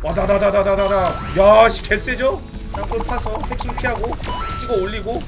와다다다다다다다 야씨 개쎄죠? 땅볼 파서 해킹 피하고 찍어 올리고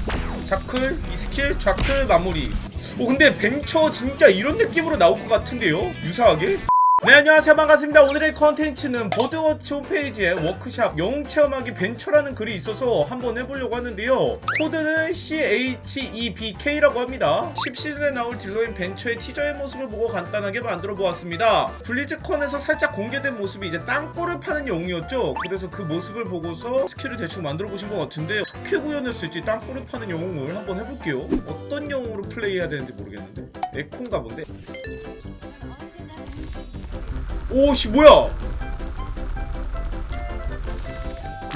자클 이 스킬 자클 마무리 오 근데 벤처 진짜 이런 느낌으로 나올 것 같은데요? 유사하게? 네 안녕하세요. 반갑습니다. 오늘의 컨텐츠는 버드워치 홈페이지에 워크샵 영웅 체험하기 벤처라는 글이 있어서 한번 해보려고 하는데요. 코드는 CHEBK라고 합니다. 10시즌에 나올 딜러인 벤처의 티저의 모습을 보고 간단하게 만들어 보았습니다. 블리즈컨에서 살짝 공개된 모습이 이제 땅볼을 파는 영웅이었죠. 그래서 그 모습을 보고서 스킬을 대충 만들어 보신 것 같은데 어떻게 구현했을지 땅볼을 파는 영웅을 한번 해볼게요. 어떤 영웅으로 플레이해야 되는지 모르겠는데. 에콘가 본데 오씨 뭐야?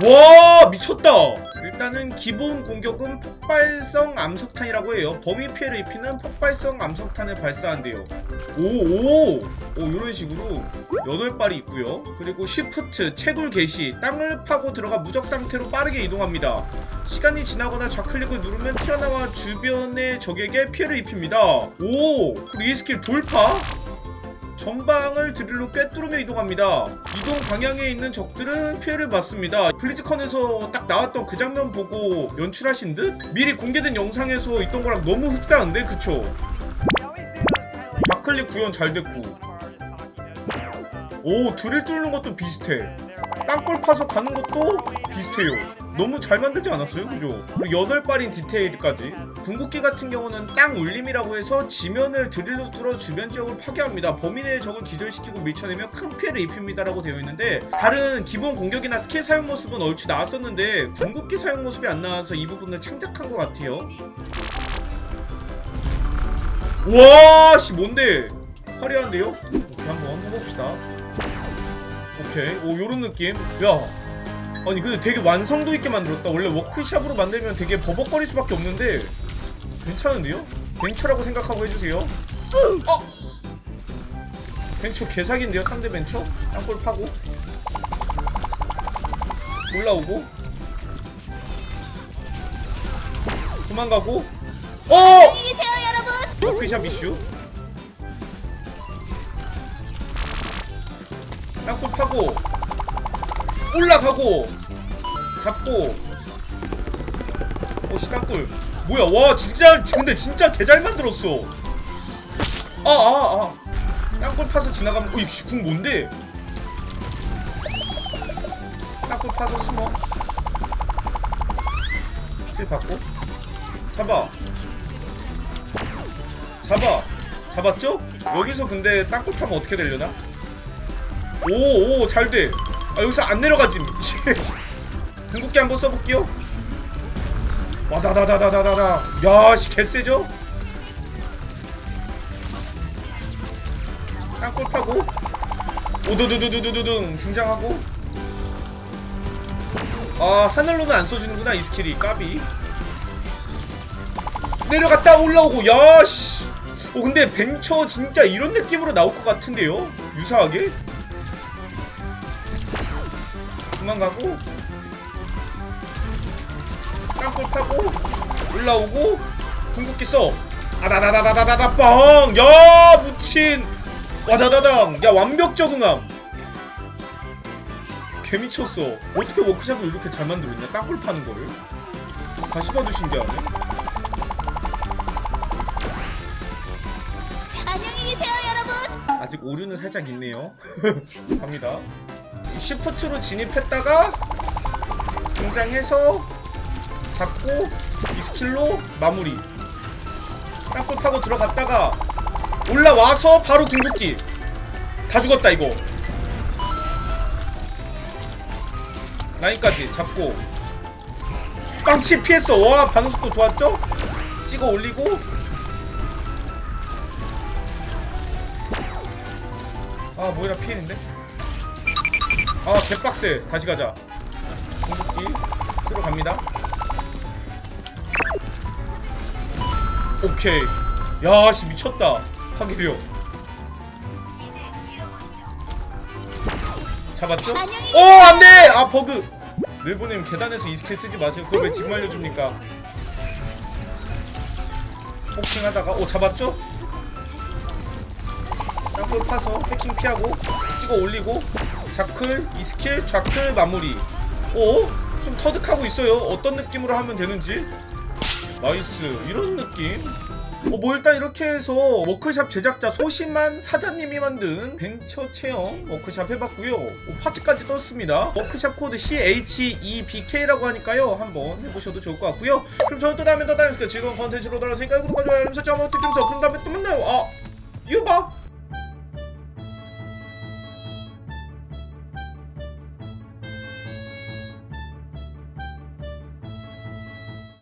와 미쳤다. 일단은 기본 공격은 폭발성 암석탄이라고 해요. 범위 피해를 입히는 폭발성 암석탄을 발사한대요. 오오 오 이런 식으로 8발이 있고요. 그리고 쉬프트 채굴 개시 땅을 파고 들어가 무적 상태로 빠르게 이동합니다. 시간이 지나거나 좌클릭을 누르면 튀어나와 주변의 적에게 피해를 입힙니다. 오 그리고 이 스킬 돌파 전방을 드릴로 꿰뚫으며 이동합니다. 이동 방향에 있는 적들은 피해를 받습니다. 블리즈컨에서 딱 나왔던 그 장면 보고 연출하신 듯? 미리 공개된 영상에서 있던 거랑 너무 흡사한데? 그쵸? 좌클릭 구현 잘 됐고 오 드릴 뚫는 것도 비슷해 땅굴 파서 가는 것도 비슷해요 너무 잘 만들지 않았어요 그죠? 그리고 여덟 발인 디테일까지 궁극기 같은 경우는 땅 울림이라고 해서 지면을 드릴로 뚫어 주변 지역을 파괴합니다 범위 내의 적을 기절시키고 밀쳐내며 큰 피해를 입힙니다 라고 되어 있는데 다른 기본 공격이나 스킬 사용 모습은 얼추 나왔었는데 궁극기 사용 모습이 안 나와서 이 부분을 창작한 것 같아요 와, 씨 뭔데? 화려한데요? 오케이, 한번 해봅시다. 오케이, 오 요런 느낌. 야, 아니 근데 되게 완성도 있게 만들었다. 원래 워크샵으로 만들면 되게 버벅거릴 수밖에 없는데 괜찮은데요? 벤처라고 생각하고 해주세요. 어? 벤처 개사기인데요? 상대 벤처? 땅볼 파고 올라오고 도망가고 어! 안녕히 계세요 여러분 워크샵 이슈 땅굴 파고 올라가고 잡고. 오씨 땅굴 뭐야 와 진짜 근데 진짜 개 잘 만들었어. 아아아. 땅굴 파서 지나가면 어이 궁 뭔데? 땅굴 파서 숨어. 킬 받고. 잡아. 잡아. 잡았죠? 여기서 근데 땅굴 타면 어떻게 되려나? 오오 잘돼 아 여기서 안 내려가지. 궁극기 한번 써볼게요. 와다다다다다다다 야씨 개쎄죠? 땅굴 타고. 오두두두두두둥 등장하고. 아 하늘로는 안 써주는구나 이 스킬이. 까비. 내려갔다 올라오고. 야씨. 어 근데 벤처 진짜 이런 느낌으로 나올 것 같은데요? 유사하게 도망가고 땅굴 타고 올라오고 궁극기 써. 아다다다다다다다 빵야 무친! 와다다당! 야 완벽 적응함! 개미쳤어. 어떻게 워크샵을 이렇게 잘 만들었냐? 땅굴 파는 거를? 다시 봐도 신기하네. 안녕히 계세요 여러분. 아직 오류는 살짝 있네요. 갑니다. 시프트로 진입했다가 등장해서 잡고 이 스킬로 마무리. 땅굴 파고 들어갔다가 올라와서 바로 궁극기. 다 죽었다 이거. 라인까지 잡고 빵치 피했어. 와 반응 속도 좋았죠? 찍어 올리고 아 모이라 피해인데? 아 개빡세. 다시 가자. 공격기 쓰러 갑니다. 오케이. 야씨 미쳤다. 하기려 잡았죠? 오 안돼! 아 버그. 늘보님 계단에서 이 스킬 쓰지 마세요. 그걸 왜 지금 알려줍니까? 복싱하다가 오 잡았죠? 땅볼 파서 해킹 피하고 찍어 올리고 자클 이 스킬 좌클 마무리. 어? 좀 터득하고 있어요. 어떤 느낌으로 하면 되는지. 나이스. 이런 느낌. 어, 뭐 일단 이렇게 해서 워크샵 제작자 소심한 사장님이 만든 벤처 체험 워크샵 해봤고요. 어, 파츠까지 떴습니다. 워크샵 코드 CHEBK라고 하니까요. 한번 해보셔도 좋을 것 같고요. 그럼 저는 또 다음에 더 다른 즐거운 컨텐츠로 돌아올 테니까 구독과 좋아요 알림 설정 한번 부탁드리면서 그럼 다음에 또 만나요. 아